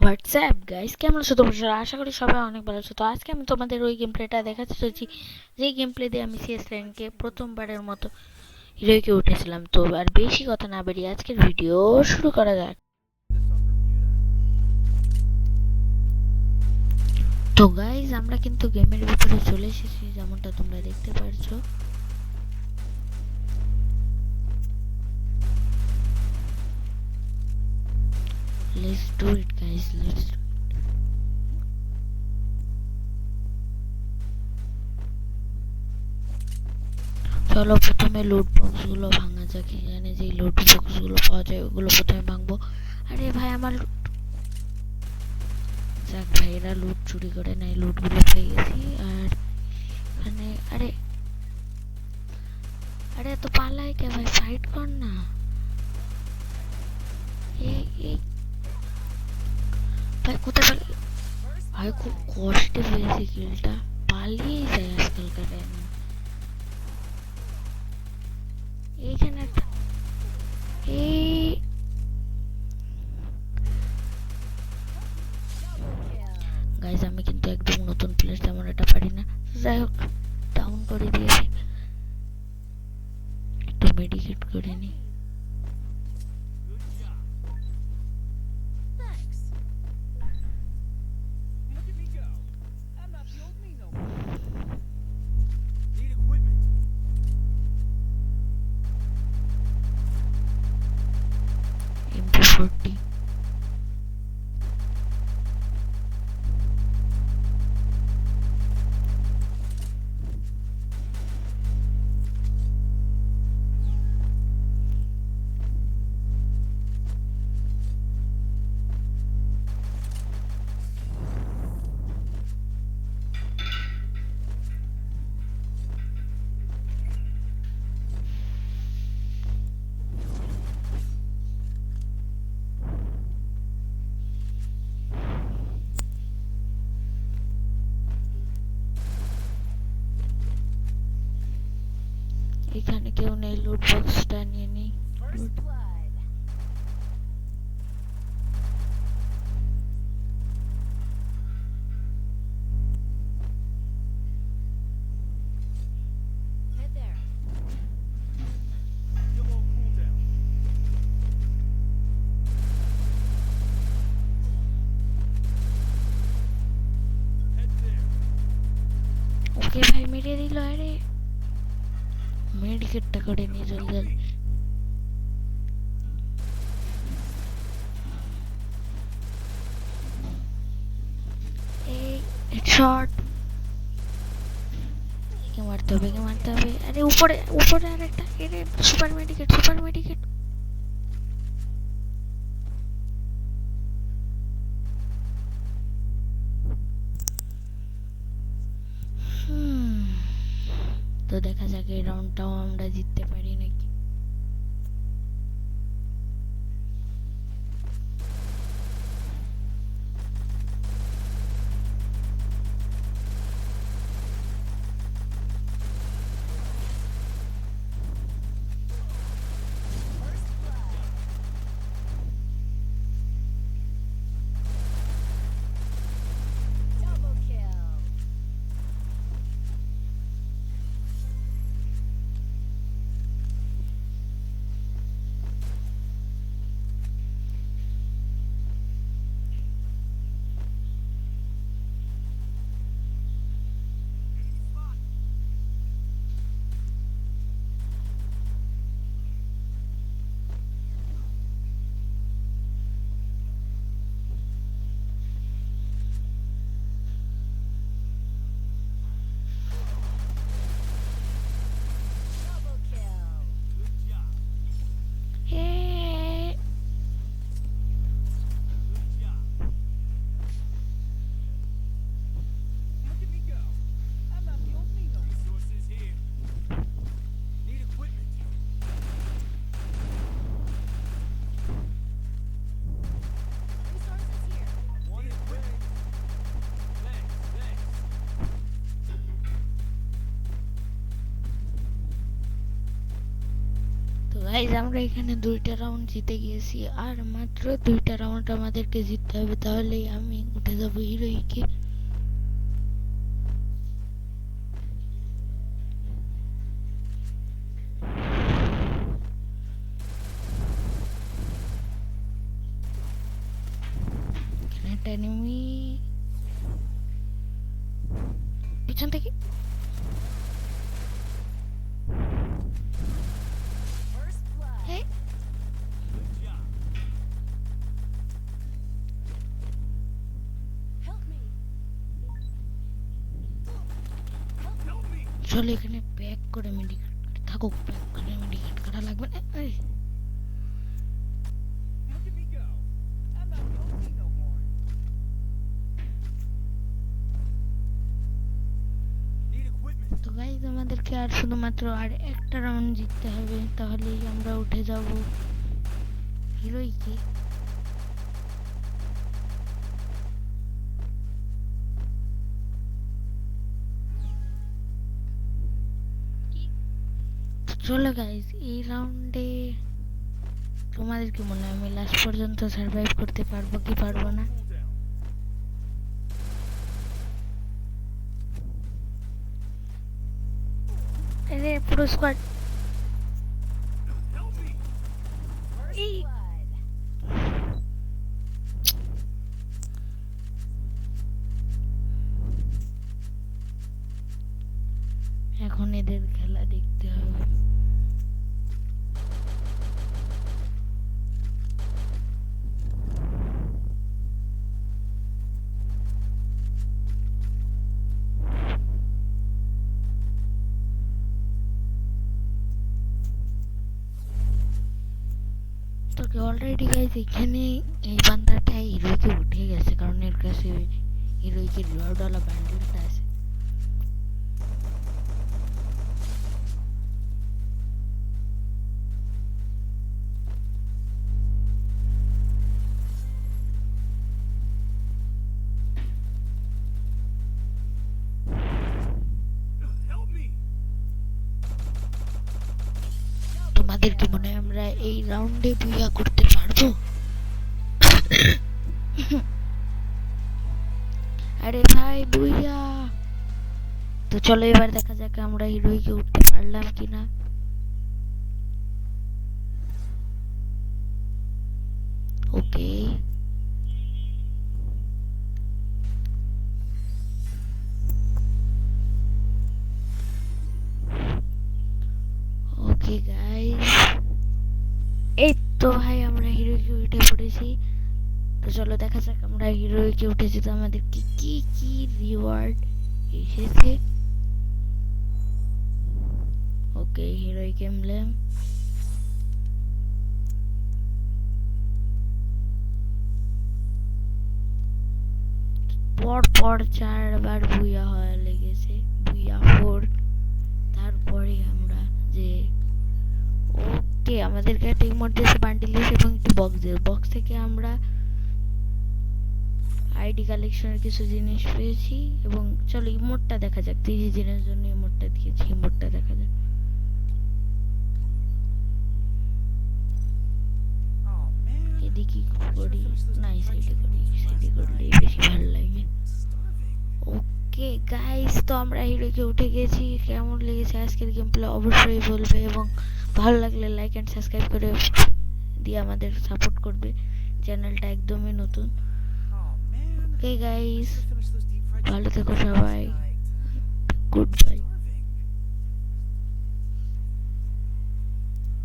WhatsApp guys কেমন আছো তোমরা? আশা করি সবাই অনেক ভালো আছো। তো আজকে আমি তোমাদের ওই গেম প্লেটা দেখাতে চলেছি। যেই গেম প্লে দিয়ে আমি সিএস র্যাঙ্কে প্রথমবারের মতো হিরোইকে উঠেছিলাম। তো আর বেশি কথা না বেরিয়ে আজকের ভিডিও শুরু করা যাক। তো গাইজ আমরা কিন্তু গেমের ভিতরে চলে এসেছি, যেমনটা তোমরা দেখতে পারছ। Let's do it guys, let's do it. চলো প্রথমে লুট বক্সগুলো ভাঙা যাক। এখানে যে লুট বক্সগুলো পাওয়া যায় ওগুলো প্রথমে ভাঙবো। আরে ভাই আমার যাক ভাই এরা লুট চুরি করে নাই লুটগুলো পেয়ে গেছি। আর মানে আরে আরে তো পালাই কে ভাই? ফাইট কর না। এই ভাই খুব কষ্টে পেয়েছি কিলটা। পালিয়েই যায় আজকালকার টাইমে fucking এখানে কেউ নেই লুট বক্সটা নিয়ে নিই। মেডিকেটটা করে নিয়ে চলে এই শট একে মারতে হবে একে মারতে হবে আরে উপরে উপরে আরেকটা এরে সুপার মেডিকেট সুপার মেডিকেট দেখা যাক এই রাউন্ডটাও গাইজ আমরা এখানে দুইটা রাউন্ড জিতে গিয়েছি, আর মাত্র দুইটা রাউন্ড আমাদেরকে জিততে হবে, তাহলেই আমি উঠে যাব হিরোইকে এখানে একটা enemy পিছন থেকে চলো এখানে প্যাক করে মেডিকেট থাকুক প্যাক করে মেডিকেট করা লাগবে না? আমাদেরকে আর শুধুমাত্র আর একটা রাউন্ড জিততে হবে, তাহলেই আমরা উঠে যাব। হিরোইকে। তো চলো গাইজ এই রাউন্ডে তোমাদের কি মনে হয় আমি লাস্ট পর্যন্ত সার্ভাইভ করতে পারব কি পারব না Cool down. আরে পুরো স্কোয়াড এখন এদের খেলা দেখতে হবে। তোকে অলরেডি গাইজ এখানে এই বান্দাটা হিরোইকে উঠে গেছে, কারণ এর কাছে হিরোইকে রিওয়ার্ডওয়ালা ব্যান্ডেলটা আছে। তোমাদের কি মনে হয় আমরা এই রাউন্ডে বুইয়া করতে পারব? আরে ভাই, বুইয়া। তো চলো এবার দেখা যাক আমরা হিরোইকে উঠতে পারলাম কিনা। ওকে ওকে চলো, দেখা যাক আমরা হিরোইকে উঠেছি তো আমাদের কি কি কি রিওয়ার্ড এসেছে। ওকে হিরোইক এমব্লেম পর পর চারবার ভুইয়া হওয়া লেগেছে ভুইয়া ফোর তারপরে আমরা যে, ওকে আমাদেরকে একটা ইমোট দিয়েছে বান্ডিল দিয়েছে এবং একটি বক্স বক্স থেকে আমরা আইডি কালেকশনের কিছু জিনিস পেয়েছি এবং চলো ইমোটটা দেখা যাক তিরিশ দিনের জন্য ইমোটটা দিয়েছি ইমোটটা দেখা যাক. এদিকে করি না এই সাইডে করি সাইডে করলে বেশি ভালো লাগে ওকে গাইস তো আমরা হিরোকে উঠে গেছি কেমন লেগেছে আজকের গেম প্লে অবশ্যই বলবে এবং ভালো লাগলে লাইক অ্যান্ড সাবস্ক্রাইব করে দিয়ে আমাদের সাপোর্ট করবে চ্যানেলটা একদমই নতুন. ওকে গাইস ভালো থেকো সবাই. গুড